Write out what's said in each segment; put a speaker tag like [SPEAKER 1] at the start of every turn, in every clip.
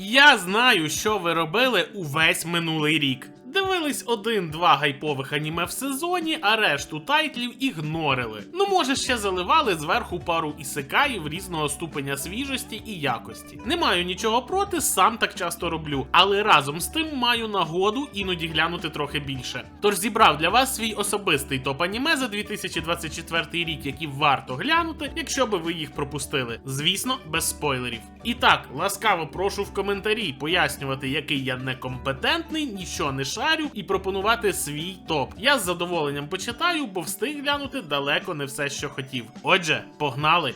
[SPEAKER 1] Я знаю, що ви робили увесь минулий рік. Дивились один-два гайпових аніме в сезоні, а решту тайтлів ігнорили. Ну, може, ще заливали зверху пару ісекаїв різного ступеня свіжості і якості. Не маю нічого проти, сам так часто роблю, але разом з тим маю нагоду іноді глянути трохи більше. Тож зібрав для вас свій особистий топ аніме за 2024 рік, які варто глянути, якщо би ви їх пропустили. Звісно, без спойлерів. І так, ласкаво прошу в коментарі пояснювати, який я некомпетентний, нічого не шарю, і пропонувати свій топ. Я з задоволенням почитаю, бо встиг глянути далеко не все, що хотів. Отже, погнали!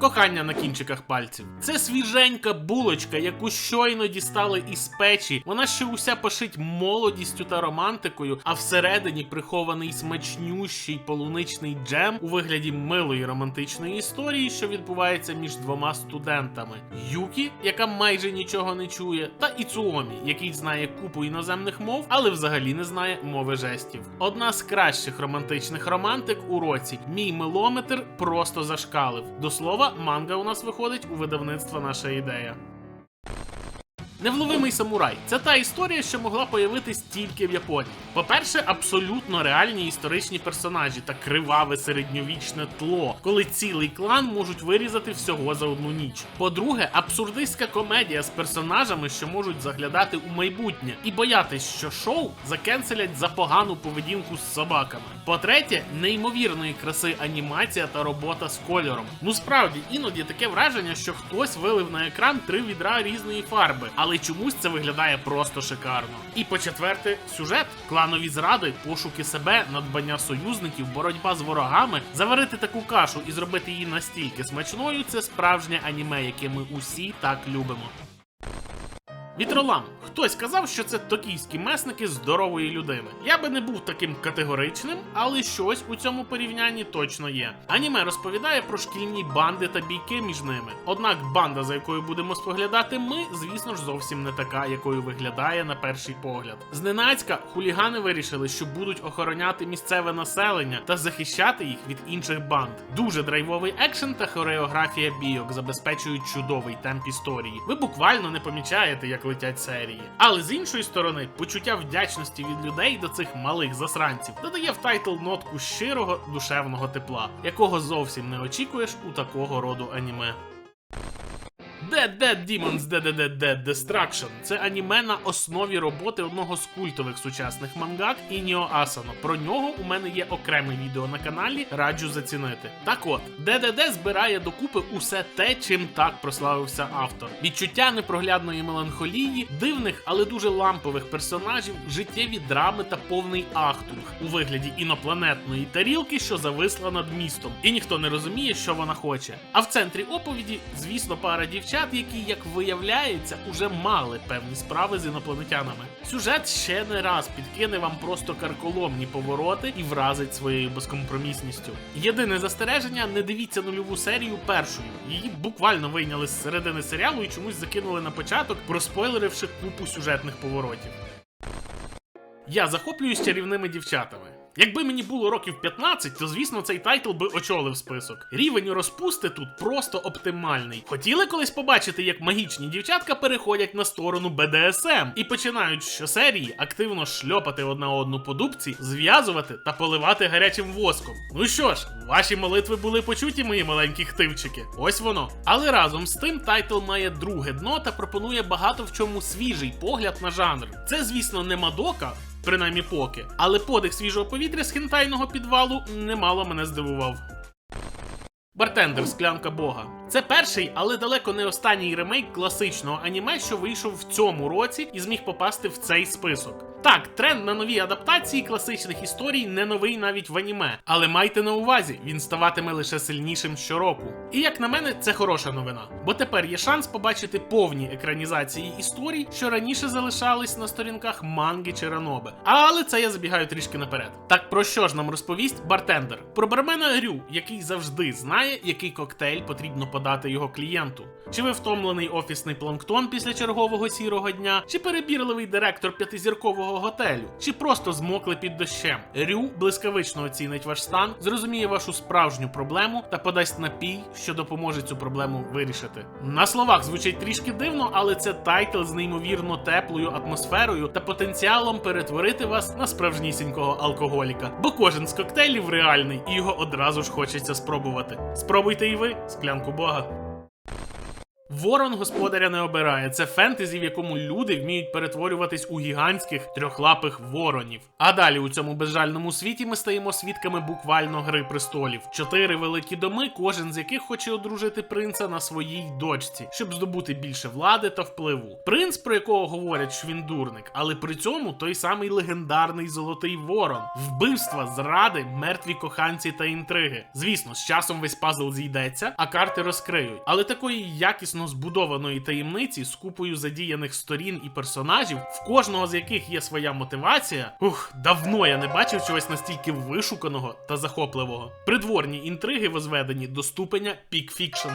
[SPEAKER 1] Кохання на кінчиках пальців. Це свіженька булочка, яку щойно дістали із печі. Вона ще уся пошить молодістю та романтикою, а всередині прихований смачнющий полуничний джем у вигляді милої романтичної історії, що відбувається між двома студентами: Юкі, яка майже нічого не чує, та Іцуомі, який знає купу іноземних мов, але взагалі не знає мови жестів. Одна з кращих романтичних романтик у році. Мій милометр просто зашкалив. До слова, манга у нас виходить у видавництва наша ідея. Невловимий самурай це та історія, що могла появитись тільки в Японії. По-перше, абсолютно реальні історичні персонажі та криваве середньовічне тло, коли цілий клан можуть вирізати всього за одну ніч. По-друге, абсурдистська комедія з персонажами, що можуть заглядати у майбутнє, і боятись, що шоу закенселять за погану поведінку з собаками. По-третє, неймовірної краси анімація та робота з кольором. Ну справді, іноді таке враження, що хтось вилив на екран три відра різної фарби, але чомусь це виглядає просто шикарно. І по-четверте, сюжет, кланові зради, пошуки себе, надбання союзників, боротьба з ворогами, заварити таку кашу і зробити її настільки смачною це справжнє аніме, яке ми усі так любимо. Вітролам. Хтось казав, що це токійські месники здорової людини. Я би не був таким категоричним, але щось у цьому порівнянні точно є. Аніме розповідає про шкільні банди та бійки між ними. Однак банда, за якою будемо споглядати ми, звісно ж, зовсім не така, якою виглядає на перший погляд. Зненацька хулігани вирішили, що будуть охороняти місцеве населення та захищати їх від інших банд. Дуже драйвовий екшен та хореографія бійок забезпечують чудовий темп історії. Ви буквально не помічаєте, як летять серії. Але з іншої сторони, почуття вдячності від людей до цих малих засранців додає в тайтл нотку щирого душевного тепла, якого зовсім не очікуєш у такого роду аніме. Dead Dead Demons Dead Dead Dead Destruction це аніме на основі роботи одного з культових сучасних мангак Ініо Асано. Про нього у мене є окреме відео на каналі, раджу зацінити. Так от, DDD збирає докупи усе те, чим так прославився автор. Відчуття непроглядної меланхолії, дивних, але дуже лампових персонажів, життєві драми та повний ахтунг у вигляді інопланетної тарілки, що зависла над містом, і ніхто не розуміє, що вона хоче. А в центрі оповіді, звісно, пара дівчат, які, як виявляється, уже мали певні справи з інопланетянами. Сюжет ще не раз підкине вам просто карколомні повороти і вразить своєю безкомпромісністю. Єдине застереження: не дивіться нульову серію першою. Її буквально вийняли з середини серіалу і чомусь закинули на початок, проспойлеривши купу сюжетних поворотів. Я захоплююсь чарівними дівчатами. Якби мені було років 15, то звісно цей тайтл би очолив список. Рівень розпусти тут просто оптимальний. Хотіли колись побачити, як магічні дівчатка переходять на сторону БДСМ і починають щосерії активно шльопати одна одну по дубці, зв'язувати та поливати гарячим воском. Ну що ж, ваші молитви були почуті, мої маленькі хтивчики. Ось воно. Але разом з тим тайтл має друге дно та пропонує багато в чому свіжий погляд на жанр. Це, звісно, не мадока. Принаймні поки, але подих свіжого повітря з хентайного підвалу немало мене здивував. Бартендер Склянка Бога. Це перший, але далеко не останній ремейк класичного аніме, що вийшов в цьому році і зміг попасти в цей список. Так, тренд на нові адаптації класичних історій не новий навіть в аніме, але майте на увазі, він ставатиме лише сильнішим щороку. І як на мене, це хороша новина, бо тепер є шанс побачити повні екранізації історій, що раніше залишались на сторінках манги чи ранобе. Але це я забігаю трішки наперед. Так про що ж нам розповість бартендер? Про бармена Рю, який завжди знає, який коктейль потрібно подати його клієнту. Чи ви втомлений офісний планктон після чергового сірого дня, чи перебірливий директор п'ятизіркового готелю, чи просто змокли під дощем. Рю блискавично оцінить ваш стан, зрозуміє вашу справжню проблему та подасть напій, що допоможе цю проблему вирішити. На словах звучить трішки дивно, але це тайтл з неймовірно теплою атмосферою та потенціалом перетворити вас на справжнісінького алкоголіка. Бо кожен з коктейлів реальний, і його одразу ж хочеться спробувати. Спробуйте і ви склянку бога. Ворон господаря не обирає. Це фентезі, в якому люди вміють перетворюватись у гігантських трьохлапих воронів. А далі у цьому безжальному світі ми стаємо свідками буквально гри престолів. Чотири великі доми, кожен з яких хоче одружити принца на своїй дочці, щоб здобути більше влади та впливу. Принц, про якого говорять, що він дурник, але при цьому той самий легендарний золотий ворон, вбивства, зради, мертві коханці та інтриги. Звісно, з часом весь пазл зійдеться, а карти розкриють. Але такої якісно збудованої таємниці з купою задіяних сторін і персонажів, в кожного з яких є своя мотивація. Ух, давно я не бачив чогось настільки вишуканого та захопливого. Придворні інтриги возведені до ступеня пік-фікшн.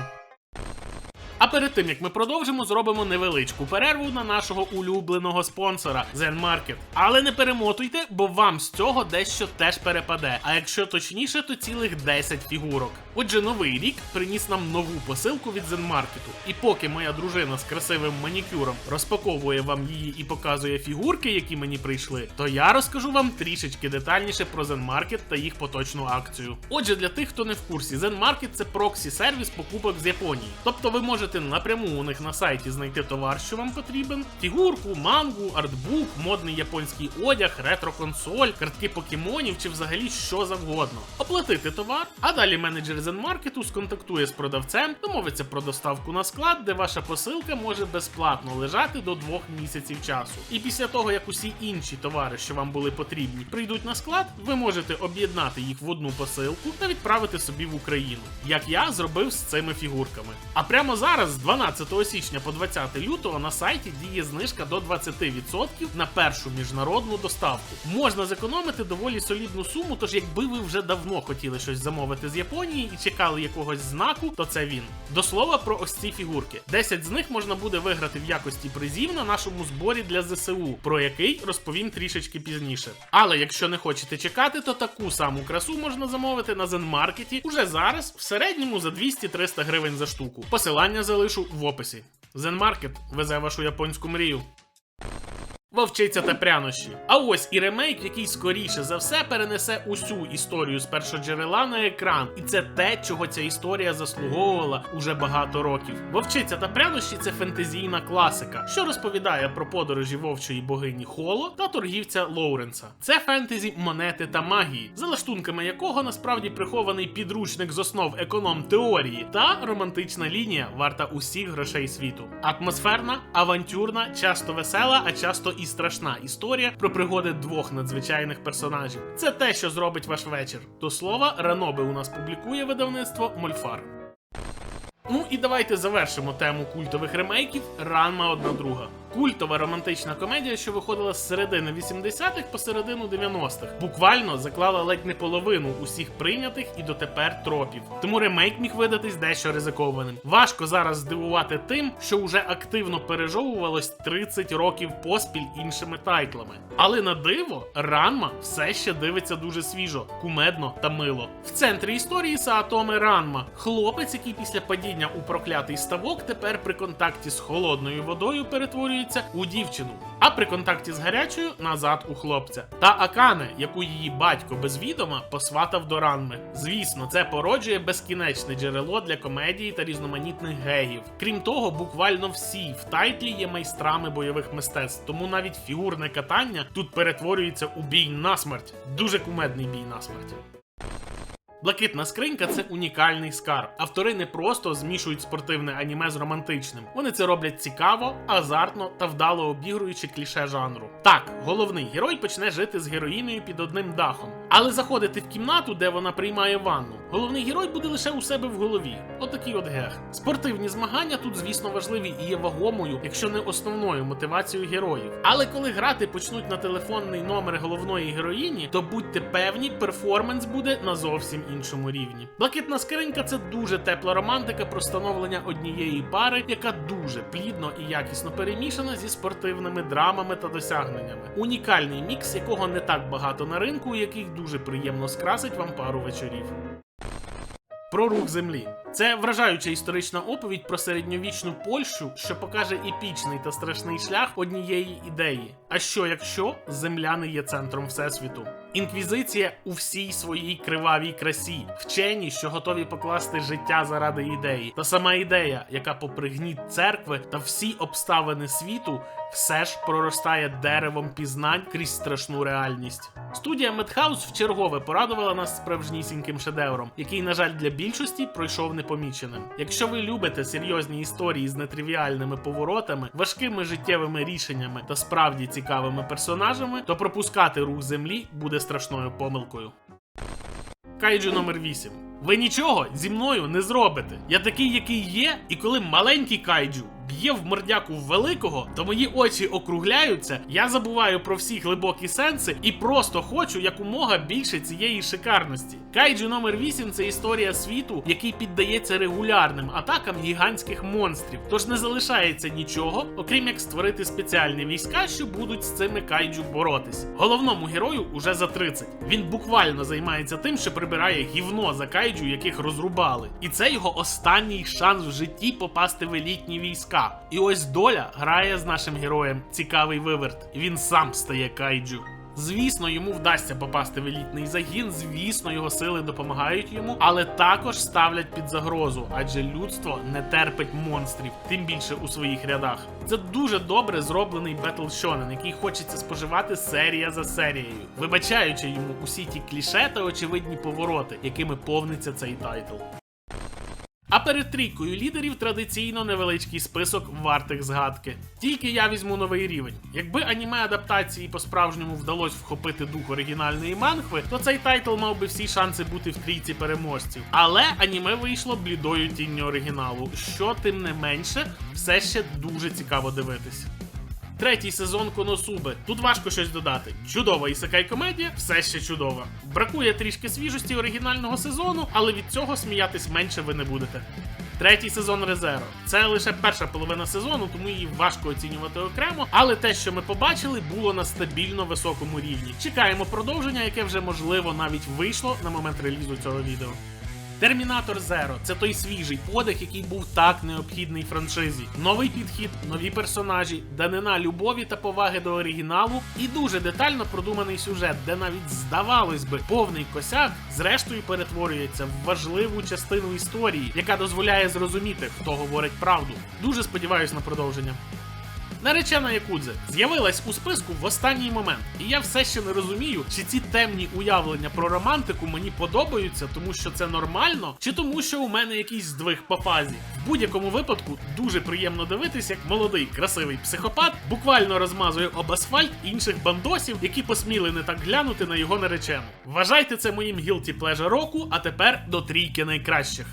[SPEAKER 1] А перед тим як ми продовжимо, зробимо невеличку перерву на нашого улюбленого спонсора Zen Market. Але не перемотуйте, бо вам з цього дещо теж перепаде. А якщо точніше, то цілих 10 фігурок. Отже, новий рік приніс нам нову посилку від Zen Market. І поки моя дружина з красивим манікюром розпаковує вам її і показує фігурки, які мені прийшли, то я розкажу вам трішечки детальніше про Zen Market та їх поточну акцію. Отже, для тих, хто не в курсі, Zen Market – це проксі сервіс покупок з Японії. Тобто ви можете напряму у них на сайті знайти товар, що вам потрібен: фігурку, мангу, артбук, модний японський одяг, ретро-консоль, картки покемонів чи взагалі що завгодно. Оплатити товар, а далі менеджер Zenmarket сконтактує з продавцем, домовиться про доставку на склад, де ваша посилка може безплатно лежати до двох місяців часу. І після того, як усі інші товари, що вам були потрібні, прийдуть на склад, ви можете об'єднати їх в одну посилку та відправити собі в Україну, як я зробив з цими фігурками. А прямо зараз, з 12 січня по 20 лютого, на сайті діє знижка до 20% на першу міжнародну доставку. Можна зекономити доволі солідну суму, тож якби ви вже давно хотіли щось замовити з Японії і чекали якогось знаку, то це він. До слова про ось ці фігурки. 10 з них можна буде виграти в якості призів на нашому зборі для ЗСУ, про який розповім трішечки пізніше. Але якщо не хочете чекати, то таку саму красу можна замовити на Зенмаркеті уже зараз, в середньому за 200-300 гривень за штуку. Посилання залишу в описі. Зенмаркет везе вашу японську мрію. Вовчиця та прянощі. А ось і ремейк, який скоріше за все перенесе усю історію з першоджерела на екран, і це те, чого ця історія заслуговувала уже багато років. Вовчиця та прянощі це фентезійна класика, що розповідає про подорожі вовчої богині Холо та торгівця Лоуренса. Це фентезі монети та магії, за лаштунками якого насправді прихований підручник з основ економ теорії та романтична лінія, варта усіх грошей світу. Атмосферна, авантюрна, часто весела, а часто і страшна історія про пригоди двох надзвичайних персонажів. Це те, що зробить ваш вечір. До слова, Раноби у нас публікує видавництво Мольфар. Ну і давайте завершимо тему культових ремейків Ранма одна друга. Культова романтична комедія, що виходила з середини 80-х по середину 90-х, буквально заклала ледь не половину усіх прийнятих і дотепер тропів. Тому ремейк міг видатись дещо ризикованим. Важко зараз здивувати тим, що вже активно пережовувалось 30 років поспіль іншими тайтлами. Але на диво, Ранма все ще дивиться дуже свіжо, кумедно та мило. В центрі історії Саатоми Ранма, хлопець, який після падіння у проклятий ставок тепер при контакті з холодною водою перетворюється у дівчину, а при контакті з гарячою назад у хлопця. Та Акане, яку її батько без відома посватав до Ранми. Звісно, це породжує безкінечне джерело для комедії та різноманітних геїв. Крім того, буквально всі в тайтлі є майстрами бойових мистецтв, тому навіть фігурне катання тут перетворюється у бій на смерть. Дуже кумедний бій на смерть. Блакитна скринька це унікальний скарб. Автори не просто змішують спортивне аніме з романтичним. Вони це роблять цікаво, азартно та вдало обігруючи кліше жанру. Так, головний герой почне жити з героїною під одним дахом, Але заходити в кімнату, де вона приймає ванну, головний герой буде лише у себе в голові. Отакий от гех. Спортивні змагання тут, звісно, важливі і є вагомою, якщо не основною мотивацією героїв. Але коли грати почнуть на телефонний номер головної героїні, то будьте певні, перформанс буде на зовсім іншому рівні. Блакитна скринька це дуже тепла романтика про становлення однієї пари, яка дуже плідно і якісно перемішана зі спортивними драмами та досягненнями. Унікальний мікс, якого не так багато на ринку, який дуже приємно скрасить вам пару вечорів. Про рух землі. Це вражаюча історична оповідь про середньовічну Польщу, що покаже епічний та страшний шлях однієї ідеї. А що якщо земля не є центром всесвіту? Інквізиція у всій своїй кривавій красі, вчені, що готові покласти життя заради ідеї, та сама ідея, яка попри гніт церкви та всі обставини світу, все ж проростає деревом пізнань крізь страшну реальність. Студія Медхаус вчергове порадувала нас справжнісіньким шедевром, який, на жаль, для більшості пройшов непоміченим. Якщо ви любите серйозні історії з нетривіальними поворотами, важкими життєвими рішеннями та справді цікавими персонажами, то пропускати рух землі буде страшною помилкою. Кайджу номер 8. Ви нічого зі мною не зробите. Я такий, який є, і коли маленький кайджу б'є в мордяку великого, то мої очі округляються, я забуваю про всі глибокі сенси і просто хочу якомога більше цієї шикарності. Кайджу номер 8 це історія світу, який піддається регулярним атакам гігантських монстрів. Тож не залишається нічого, окрім як створити спеціальні війська, що будуть з цими кайджу боротись. Головному герою уже за 30. Він буквально займається тим, що прибирає гівно за кайджу, яких розрубали. І це його останній шанс в житті попасти в елітні війська. І ось доля грає з нашим героєм цікавий виверт. Він сам стає кайджу. Звісно, йому вдасться попасти в елітний загін. Звісно, його сили допомагають йому, але також ставлять під загрозу, адже людство не терпить монстрів, тим більше у своїх рядах. Це дуже добре зроблений Battle Shonen, який хочеться споживати серія за серією, вибачаючи йому усі ті кліше та очевидні повороти, якими повниться цей тайтл. А перед трійкою лідерів традиційно невеличкий список вартих згадки. Тільки я візьму новий рівень. Якби аніме адаптації по-справжньому вдалося вхопити дух оригінальної манхви, то цей тайтл мав би всі шанси бути в трійці переможців. Але аніме вийшло блідою тінню оригіналу, що тим не менше все ще дуже цікаво дивитись. Третій сезон Коносуби. Тут важко щось додати. Чудова ісекай комедія, все ще чудова. Бракує трішки свіжості оригінального сезону, але від цього сміятись менше ви не будете. Третій сезон Резеро. Це лише перша половина сезону, тому її важко оцінювати окремо. Але те, що ми побачили, було на стабільно високому рівні. Чекаємо продовження, яке вже можливо навіть вийшло на момент релізу цього відео. Термінатор Зеро це той свіжий подих, який був так необхідний франшизі. Новий підхід, нові персонажі, данина любові та поваги до оригіналу і дуже детально продуманий сюжет, де навіть здавалось би повний косяк, зрештою перетворюється в важливу частину історії, яка дозволяє зрозуміти, хто говорить правду. Дуже сподіваюсь на продовження. Наречена Якудзе з'явилась у списку в останній момент, і я все ще не розумію, чи ці темні уявлення про романтику мені подобаються, тому що це нормально, чи тому, що у мене якийсь здвиг по фазі. В будь-якому випадку дуже приємно дивитись, як молодий красивий психопат буквально розмазує об асфальт інших бандосів, які посміли не так глянути на його наречену. Вважайте це моїм guilty pleasure року, а тепер до трійки найкращих.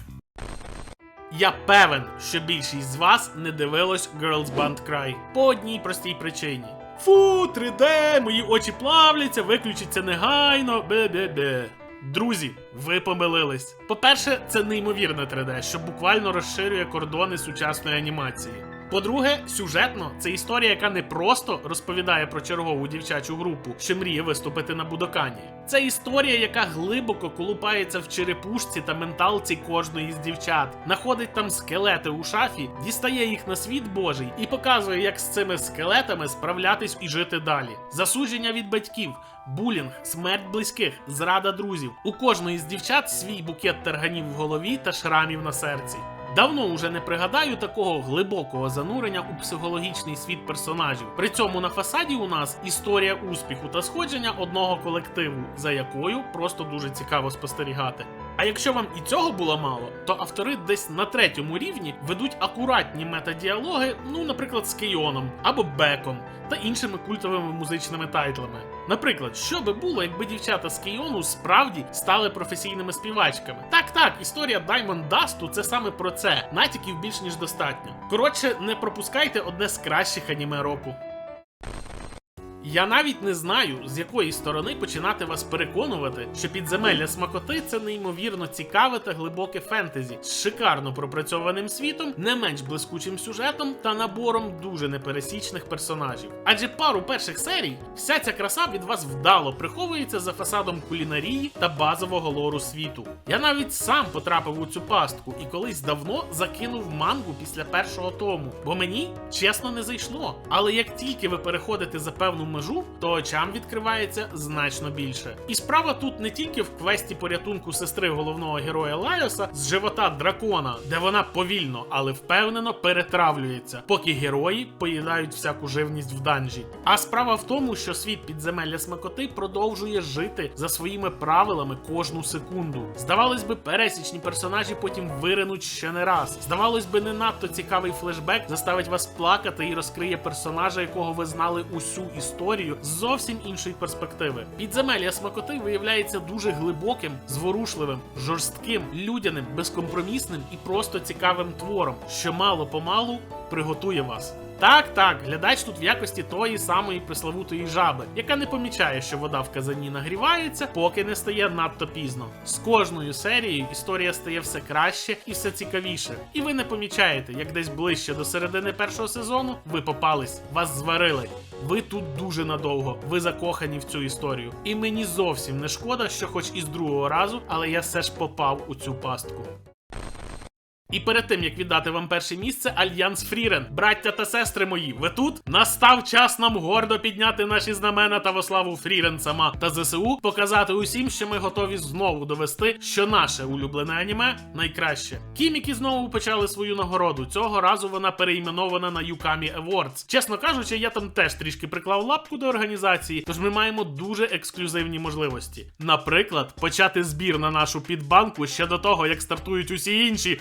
[SPEAKER 1] Я певен, що більшість з вас не дивилось Girls Band Cry по одній простій причині. Фу, 3D, мої очі плавляться, виключиться негайно. Бе-бе-бе. Друзі, ви помилились. По-перше, це неймовірне 3D, що буквально розширює кордони сучасної анімації. По-друге, сюжетно це історія, яка не просто розповідає про чергову дівчачу групу, що мріє виступити на Будокані. Це історія, яка глибоко колупається в черепушці та менталці кожної з дівчат, знаходить там скелети у шафі, дістає їх на світ Божий і показує, як з цими скелетами справлятись і жити далі. Засудження від батьків. Булінг, смерть близьких, зрада друзів. У кожної з дівчат свій букет тарганів в голові та шрамів на серці. Давно уже не пригадаю такого глибокого занурення у психологічний світ персонажів. При цьому на фасаді у нас історія успіху та сходження одного колективу, за якою просто дуже цікаво спостерігати. А якщо вам і цього було мало, то автори десь на третьому рівні ведуть акуратні метадіалоги, ну, наприклад, з Кейоном або Беком та іншими культовими музичними тайтлами. Наприклад, що би було, якби дівчата з Кейону справді стали професійними співачками? Так, так, історія Diamond Dust це саме про це. Натяків більш ніж достатньо. Коротше, не пропускайте одне з кращих аніме року. Я навіть не знаю, з якої сторони починати вас переконувати, що підземелля смакоти це неймовірно цікаве та глибоке фентезі з шикарно пропрацьованим світом, не менш блискучим сюжетом та набором дуже непересічних персонажів. Адже пару перших серій вся ця краса від вас вдало приховується за фасадом кулінарії та базового лору світу. Я навіть сам потрапив у цю пастку і колись давно закинув мангу після першого тому, бо мені чесно не зайшло. Але як тільки ви переходите за певну межу, то очам відкривається значно більше. І справа тут не тільки в квесті порятунку сестри головного героя Лайоса з живота дракона, де вона повільно, але впевнено перетравлюється, поки герої поїдають всяку живність в данжі. А справа в тому, що світ підземелля смакоти продовжує жити за своїми правилами кожну секунду. Здавалось би, пересічні персонажі потім виринуть ще не раз. Здавалось би, не надто цікавий флешбек заставить вас плакати і розкриє персонажа, якого ви знали усю історію з зовсім іншої перспективи. Підземелля смакоти виявляється дуже глибоким, зворушливим, жорстким, людяним, безкомпромісним і просто цікавим твором, що мало помалу приготує вас. Так, так, глядач тут в якості тої самої пресловутої жаби, яка не помічає, що вода в казані нагрівається, поки не стає надто пізно. З кожною серією історія стає все краще і все цікавіше. І ви не помічаєте, як десь ближче до середини першого сезону ви попались, вас зварили. Ви тут дуже надовго, ви закохані в цю історію. І мені зовсім не шкода, що хоч із другого разу, але я все ж попав у цю пастку. І перед тим як віддати вам перше місце, Альянс Фрірен, браття та сестри мої, ви тут? Настав час нам гордо підняти наші знамена та во славу Фрірен сама та ЗСУ, показати усім, що ми готові знову довести, що наше улюблене аніме найкраще. Кіміки знову почали свою нагороду. Цього разу вона перейменована на Юкамі Awards. Чесно кажучи, я там теж трішки приклав лапку до організації, тож ми маємо дуже ексклюзивні можливості. Наприклад, почати збір на нашу підбанку ще до того, як стартують усі інші.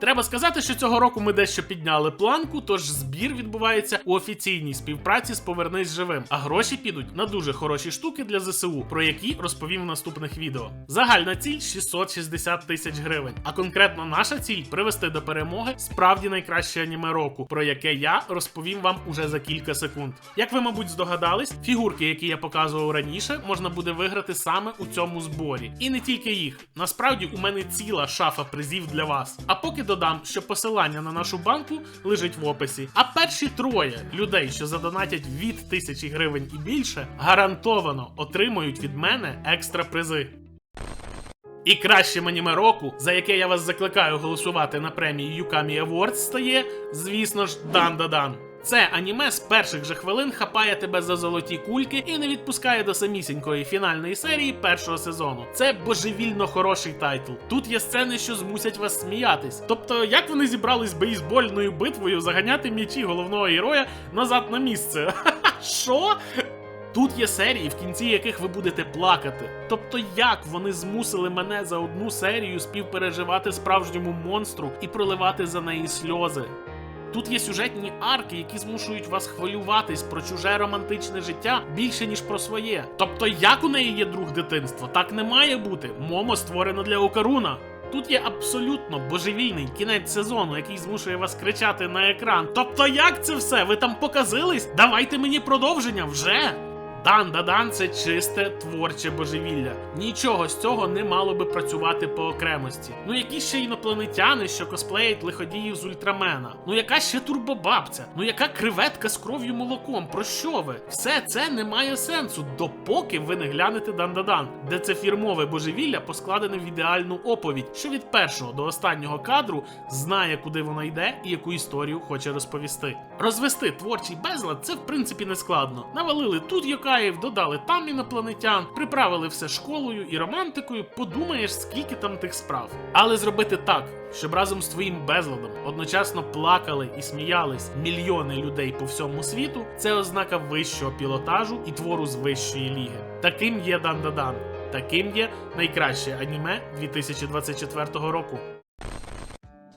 [SPEAKER 1] Треба сказати, що цього року ми дещо підняли планку, тож збір відбувається у офіційній співпраці з Повернись живим, а гроші підуть на дуже хороші штуки для ЗСУ, про які розповім в наступних відео. Загальна ціль 660 тисяч гривень. А конкретно наша ціль привести до перемоги справді найкраще аніме року, про яке я розповім вам уже за кілька секунд. Як ви, мабуть, здогадались, фігурки, які я показував раніше, можна буде виграти саме у цьому зборі. І не тільки їх. Насправді у мене ціла шафа призів для вас. А поки додам, що посилання на нашу банку лежить в описі. А перші троє людей, що задонатять від тисячі гривень і більше, гарантовано отримують від мене екстра призи. І кращим аніме року, за яке я вас закликаю голосувати на премії Юкамі Awards, стає, звісно ж, Дан-да-дан. Це аніме з перших же хвилин хапає тебе за золоті кульки і не відпускає до самісінької фінальної серії першого сезону. Це божевільно хороший тайтл. Тут є сцени, що змусять вас сміятись. Тобто, як вони зібрались бейсбольною битвою заганяти м'ячі головного героя назад на місце? Що? Тут є серії, в кінці яких ви будете плакати. Тобто, як вони змусили мене за одну серію співпереживати справжньому монстру і проливати за неї сльози. Тут є сюжетні арки, які змушують вас хвилюватись про чуже романтичне життя більше ніж про своє. Тобто, як у неї є друг дитинства, так не має бути. Момо створено для Окаруна. Тут є абсолютно божевільний кінець сезону, який змушує вас кричати на екран. Тобто, як це все? Ви там показились? Давайте мені продовження вже. Дан Дадан це чисте творче божевілля. Нічого з цього не мало би працювати по окремості. Ну які ще інопланетяни, що косплеять лиходіїв з ультрамена? Ну яка ще турбобабця? Ну яка креветка з кров'ю молоком? Про що ви? Все це не має сенсу, допоки ви не глянете Дан Дадан, де це фірмове божевілля поскладене в ідеальну оповідь, що від першого до останнього кадру знає, куди воно йде і яку історію хоче розповісти. Розвести творчий безлад це в принципі не складно. Навалили тут Йокаїв, додали там інопланетян, приправили все школою і романтикою. Подумаєш, скільки там тих справ. Але зробити так, щоб разом з твоїм безладом одночасно плакали і сміялись мільйони людей по всьому світу, це ознака вищого пілотажу і твору з вищої ліги. Таким є Дан Дадан. таким є найкраще аніме 2024 року.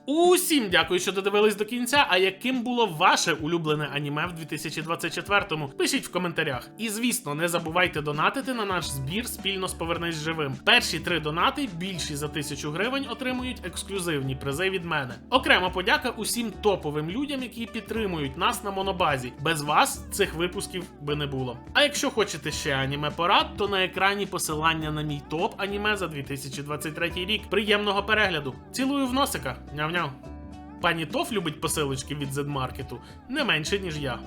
[SPEAKER 1] Усім дякую, що додивились до кінця. А яким було ваше улюблене аніме в 2024-му? Пишіть в коментарях. І звісно, не забувайте донатити на наш збір спільно з Повернись живим. Перші три донати, більші за тисячу гривень, отримують ексклюзивні призи від мене. Окрема подяка усім топовим людям, які підтримують нас на монобазі. Без вас цих випусків би не було. А якщо хочете ще аніме порад, то на екрані посилання на мій топ аніме за 2023 рік. Приємного перегляду! Цілую в носика. Няв-няв. Пані Тоф любить посилочки від Z-маркету не менше, ніж я.